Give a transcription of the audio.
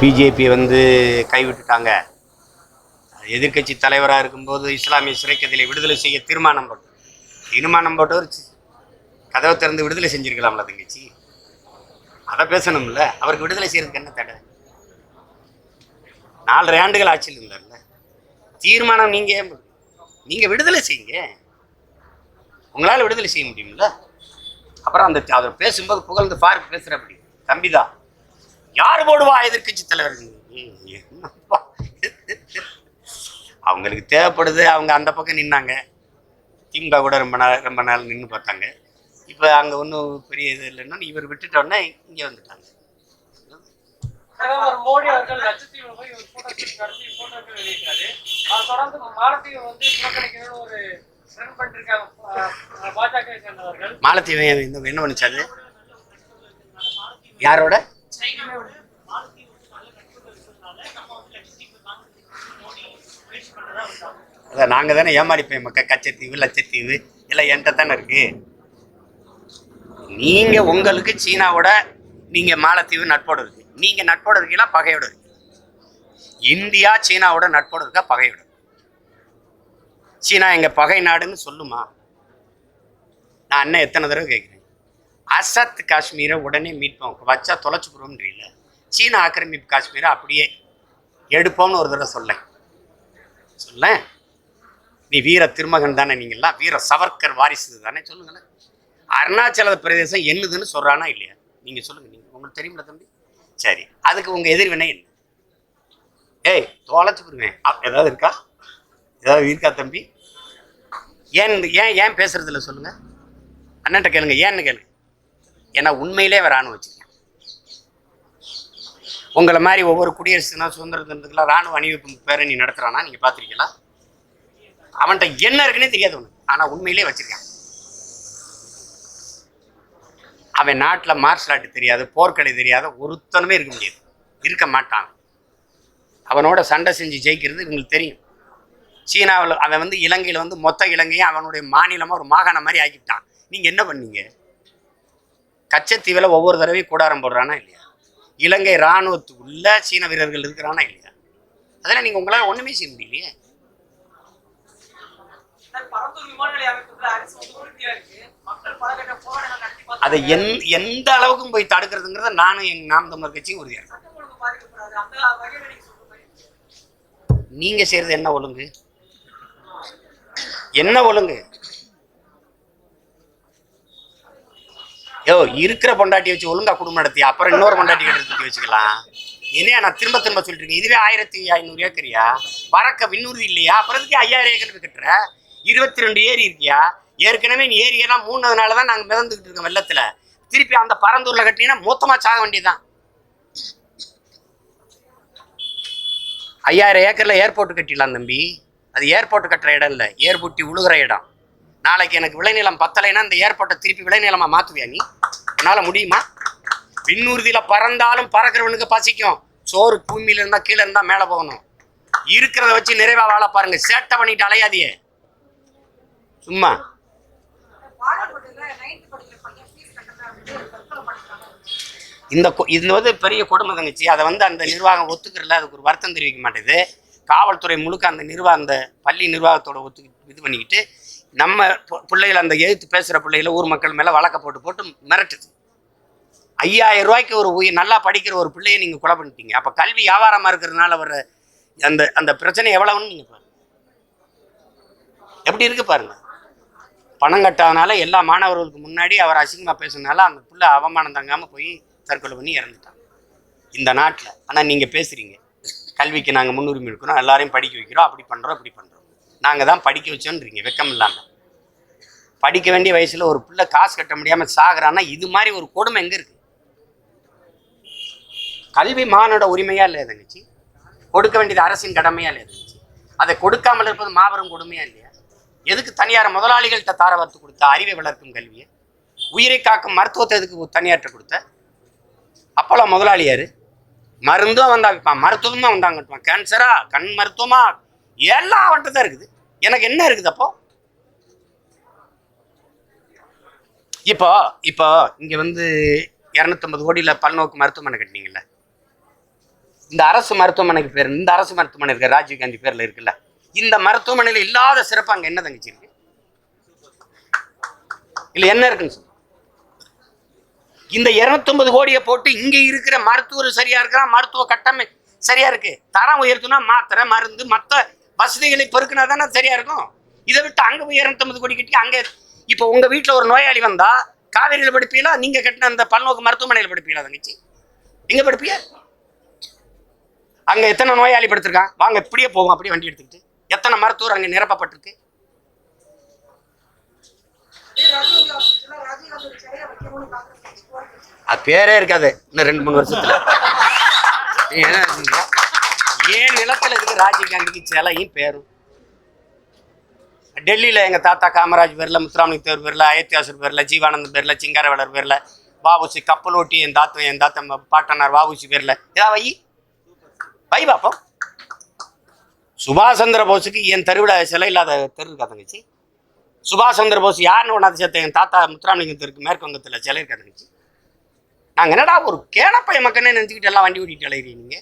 BJP வந்து கைவிட்டுட்டாங்க. எதிர்க்கட்சி தலைவராக இருக்கும்போது இஸ்லாமிய சிறைக்கதிலை விடுதலை செய்ய தீர்மானம் போட்டு தீர்மானம் போட்டவர் சி- கதவை திறந்து விடுதலை செஞ்சிருக்கலாம்ல தங்கச்சி? அதை பேசணும்ல. அவருக்கு விடுதலை செய்யறதுக்கு என்ன தடை? நாலரை ஆண்டுகள் ஆட்சியில் இருந்தார்ல. தீர்மானம் நீங்கள் ஏன் விடுதலை செய்யுங்க. உங்களால் விடுதலை செய்ய முடியும்ல. அப்புறம் அந்த அவர் பேசும்போது புகழ்ந்து பார்க்க பேசுகிற அப்படி தம்பிதான். யார் போடுவா? எதிர்க்கட்சி தலைவர் அவங்களுக்கு தேவைப்படுது. அவங்க அந்த பக்கம் நின்னாங்க. திமுக கூட ரொம்ப நாள் ரொம்ப நாள் நின்று பார்த்தாங்க. இப்போ அங்கே ஒன்றும் பெரிய இது இல்லைன்னா இவர் விட்டுட்டோன்னே இங்கே வந்துட்டாங்க. பிரதமர் மோடி அவர்கள் லட்சத்தீவு போய் ஒரு கூட்டத்தில் நடத்தி போட்டோக்கள் வெளியிட்டாரு. அதை தொடர்ந்து மாலத்தீவு வந்து புறக்கணிக்கணும்னு ஒரு ரன் பண்ணிருக்காங்க அஹ், பாஜக வை சேர்ந்தவர்கள். மாலத்தீவன் என்ன என்ன பண்ணுச்சாது யாரோட? அதான் நாங்கள் தானே ஏமாறிப்போம். மக்கள் கச்சத்தீவு லட்சத்தீவு எல்லாம் என்கிட்ட தானே இருக்குது நீங்கள் உங்களுக்கு சீனாவோட நீங்கள் மாலத்தீவு நட்போடு இருக்கு. நீங்கள் நட்போடு இருக்கீங்களா? பகையோட இருக்கு இந்தியா சீனாவோட நட்போடு இருக்கா? பகையோட சீனா எங்கள் பகை நாடுன்னு சொல்லுமா? நான் அண்ணன் எத்தனை தடவை கேட்குறேன் அசத் காஷ்மீரை உடனே மீட்போம். வச்சா தொலைச்சு போடுவோம்ன்றீங்கள சீனா ஆக்கிரமிப்பு காஷ்மீரை அப்படியே எடுப்போம்னு ஒரு தடவை சொல்லேன். சொல்லேன். நீ வீர திருமகன் தானே நீங்கள்லாம். வீர சவர்க்கர் வாரிசு தானே சொல்லுங்களேன். அருணாச்சல பிரதேசம் என்னதுன்னு சொல்கிறானா இல்லையா? நீங்கள் சொல்லுங்கள் நீங்கள் உங்களுக்கு தெரியுமில்ல தம்பி? சரி அதுக்கு உங்கள் எதிர்வினை என்ன? ஏய் தொலைச்சு போடுவேன் ஏதாவது இருக்கா? ஏதாவது இருக்கா தம்பி? ஏன் ஏன் ஏன் பேசுறது இல்லை சொல்லுங்க? அண்ணன்ட்ட கேளுங்க ஏன்னு கேளுங்க. ஏன்னா உண்மையிலே ராணுவம் வச்சிருக்கேன். உங்களை மாதிரி ஒவ்வொரு குடியரசுனா தினம் சுதந்திர ராணுவ அணிவகுப்பு பேரணி நடத்துறானா நீங்கள் பார்த்துருக்கீங்களா அவன்கிட்ட என்ன இருக்குன்னே தெரியாது ஒன்று ஆனால் உண்மையிலே வச்சிருக்கான். அவன் நாட்டில் மார்ஷல் ஆர்ட் தெரியாது போர்க்கலை தெரியாத ஒருத்தனுமே இருக்க முடியாது. இருக்க மாட்டான். அவனோட சண்டை செஞ்சு ஜெயிக்கிறது இவங்களுக்கு தெரியும். சீனாவில் அவன் வந்து இலங்கையில் வந்து மொத்த இலங்கையும் அவனுடைய மாநிலமாக ஒரு மாகாணம் மாதிரி ஆக்கிவிட்டான் நீங்கள் என்ன பண்ணீங்க? கச்சத்தீவில் ஒவ்வொரு தடவையும் கூடாரம் போடுறானா இல்லையா? இலங்கை இராணுவத்துக்குள்ள சீன வீரர்கள் இருக்கிறானா இல்லையா? அதெல்லாம் நீங்கள் உங்களால் ஒன்றுமே செய்ய முடியலையே பரந்தூர் விமான நிலைய அமைப்புல அரசு வந்து உறுதியா இருக்கு மக்கள் பல கட்ட போராட்டங்கள் நடத்தி அதை எந் எந்த அளவுக்கும் போய் தடுக்கிறதுங்கிறத நானும் எங்கள் நாம் தமிழர் கட்சியும் உறுதியாக இருக்கேன். நீங்க செய்யறது என்ன ஒழுங்கு? என்ன ஒழுங்கு? யோ இருக்கிற பொண்டாட்டி வச்சு ஒழுங்கா குடும்பம் நடத்தி அப்புறம் இன்னொரு பொண்டாட்டி எடுத்து வச்சுக்கலாம். என்னையா நான் திரும்ப திரும்ப சொல்லிட்டு இருக்கேன்? இதுவே ஆயிரத்தி ஐநூறு ஏக்கரியா? பறக்க விண்ணூர்தி இல்லையா? அப்புறம் ஐயாயிரம் ஏக்கர் கட்டுற? இருபத்தி ரெண்டு ஏரி இருக்கியா? ஏற்கனவே நீ ஏரியெல்லாம் மூணதுனால தான் நாங்கள் மிதந்துக்கிட்டு இருக்கோம் வெள்ளத்தில். திருப்பி அந்த பரந்தூரில் கட்டினீங்கன்னா மொத்தமாக சாக வேண்டியதுதான். ஐயாயிரம் ஏக்கரில் ஏர்போர்ட் கட்டிடலாம் தம்பி. அது ஏர்போர்ட் கட்டுற இடம் இல்லை. ஏர்புட்டி உழுகிற இடம். நாளைக்கு எனக்கு விளைநிலம் பத்தலைன்னா இந்த ஏர்போர்ட்டை திருப்பி விளைநிலமாக மாற்றுவியா நீ? உன்னால் முடியுமா? விண்ணூர்தியில் பறந்தாலும் பறக்கிறவனுக்கு பசிக்கும். சோறு பூமியில இருந்தால் கீழே இருந்தால் மேலே போகணும். இருக்கிறத வச்சு நிறைவாக வாழ பாருங்க. சேட்டை பண்ணிட்டு அலையாதியே சும்மா. இந்த கொ- இது வந்து பெரிய கொடுமை தங்கச்சி. அதை வந்து அந்த நிர்வாகம் ஒத்துக்கிறல அதுக்கு ஒரு வருத்தம் தெரிவிக்க மாட்டேது காவல்துறை முழுக்க அந்த நிர்வாக அந்த பள்ளி நிர்வாகத்தோட ஒத்து இது பண்ணிக்கிட்டு நம்ம பு- பிள்ளைகள் அந்த எழுத்து பேசுகிற பிள்ளைகளை ஊர் மக்கள் மேலே வழக்க போட்டு போட்டு மிரட்டுது. ஐயாயிரம் ரூபாய்க்கு ஒரு உயிர் நல்லா படிக்கிற ஒரு பிள்ளையை நீங்கள் கொலை பண்ணிட்டீங்க. அப்போ கல்வி வியாபாரமாக இருக்கிறதுனால வர அந்த அந்த பிரச்சனை எவ்வளவுன்னு நீங்கள் பாருங்கள் எப்படி இருக்கு பாருங்கள் பணம் கட்டாதனால எல்லா மாணவர்களுக்கு முன்னாடி அவர் அசிங்கமாக பேசுனால அந்த பிள்ளை அவமானம் தங்காமல் போய் தற்கொலை பண்ணி இறந்துட்டாங்க இந்த நாட்டில். ஆனால் நீங்கள் பேசுகிறீங்க கல்விக்கு நாங்கள் முன்னுரிமை எடுக்கிறோம் எல்லாரையும் படிக்க வைக்கிறோம். அப்படி பண்ணுறோம் இப்படி பண்ணுறோம் நாங்கள் தான் படிக்க வச்சோன்றீங்க. வெக்கம் இல்லாமல் படிக்க வேண்டிய வயசில் ஒரு பிள்ளை காசு கட்ட முடியாமல் சாகுறான்னா இது மாதிரி ஒரு கொடுமை எங்கே இருக்குது கல்வி மானோட உரிமையா இல்லையா தங்கச்சி? கொடுக்க வேண்டியது அரசின் கடமையாக இல்லையா தங்கச்சி? அதை கொடுக்காமல் இருப்பது மாபெரும் கொடுமையா இல்லையா? எதுக்கு தனியார் முதலாளிகள்கிட்ட தார வறுத்து கொடுத்த? அறிவை வளர்க்கும் கல்வியை. உயிரை காக்கும் மருத்துவத்தை எதுக்கு தனியார்ட்ட கொடுத்த? அப்போல்லாம் முதலாளியார் மருந்தும் வந்தா விற்பான் மருத்துவமும் வந்தாங்க கேன்சரா? கண் மருத்துவமா? எல்லாம் அவன்கிட்ட தான் இருக்குது. எனக்கு என்ன இருக்குது அப்போ? இப்போ இப்போ இங்கே வந்து இரநூத்தம்பது கோடியில் பல்நோக்கு மருத்துவமனை கட்டினீங்கல்ல. இந்த அரசு மருத்துவமனைக்கு பேர் இந்த அரசு மருத்துவமனை இருக்கு ராஜீவ் காந்தி இருக்குல்ல? இந்த மருத்துவமனையில் இல்லாத சிறப்பு அங்க என்ன தங்கச்சி இருக்கு? இல்ல என்ன இருக்குன்னு சொல்லு. இந்த 250 கோடியை போட்டு இங்க இருக்கிற மருத்துவர் சரியா இருக்கிறான் மருத்துவ கட்டமை சரியா இருக்கு. தரம் உயர்த்துனா மாத்திரை மருந்து மற்ற வசதிகளை பெருக்கினா தானே சரியா இருக்கும். இதை விட்டு அங்க போய் 250 கோடி கட்டி அங்க இப்போ உங்க வீட்டுல ஒரு நோயாளி வந்தா காவேரியில் படிப்பீங்களா? நீங்க கட்டின அந்த பல்நோக்கு மருத்துவமனையில படிப்பீங்களா தங்கச்சி? எங்க படிப்பீங்க அங்க எத்தனை நோயாளி படுத்திருக்கான்? வாங்க இப்படியே போவோம் அப்படியே வண்டி எடுத்துக்கிட்டு. எத்தனை மருத்துவர் அங்க நிரப்பப்பட்டிருக்கு? அதே பேரே இருக்காது இன்னும் ரெண்டு மூணு வருஷத்துல? ஏன் நிலத்துல இருக்கு ராஜீவ் காந்திக்கு சிலையும் பேரும் டெல்லியில எங்க தாத்தா காமராஜ் பேர்ல முத்துராமலிங்க தேவர் பேர்ல அயோத்தியாசர் பேர்ல ஜீவானந்த் பேர்ல சிங்காரவேலர் பேர்ல வாவுசி கப்பல் ஓட்டி என் தாத்தா என் தாத்தா பாட்டனார் வாவுசி பேர்ல. ஏதா வை. வை பாப்போம். சுபாஷ் சந்திர போஸுக்கு என் தெருவில் சிலை இல்லாத தெரு இருக்கா தங்கச்சி? சுபாஷ் சந்திர போஸ் யாருன்னு ஒன்றாவது சேர்த்த என் தாத்தா முத்துராமலிங்கம் தெருக்கு மேற்கு வங்கத்தில் சிலை இருக்கா தங்கச்சி? நாங்கள் என்னடா ஒரு கேனப்பைய மக்கள்னே நினச்சிக்கிட்டு எல்லாம் வண்டி ஓட்டிகிட்டு அலையிறீங்க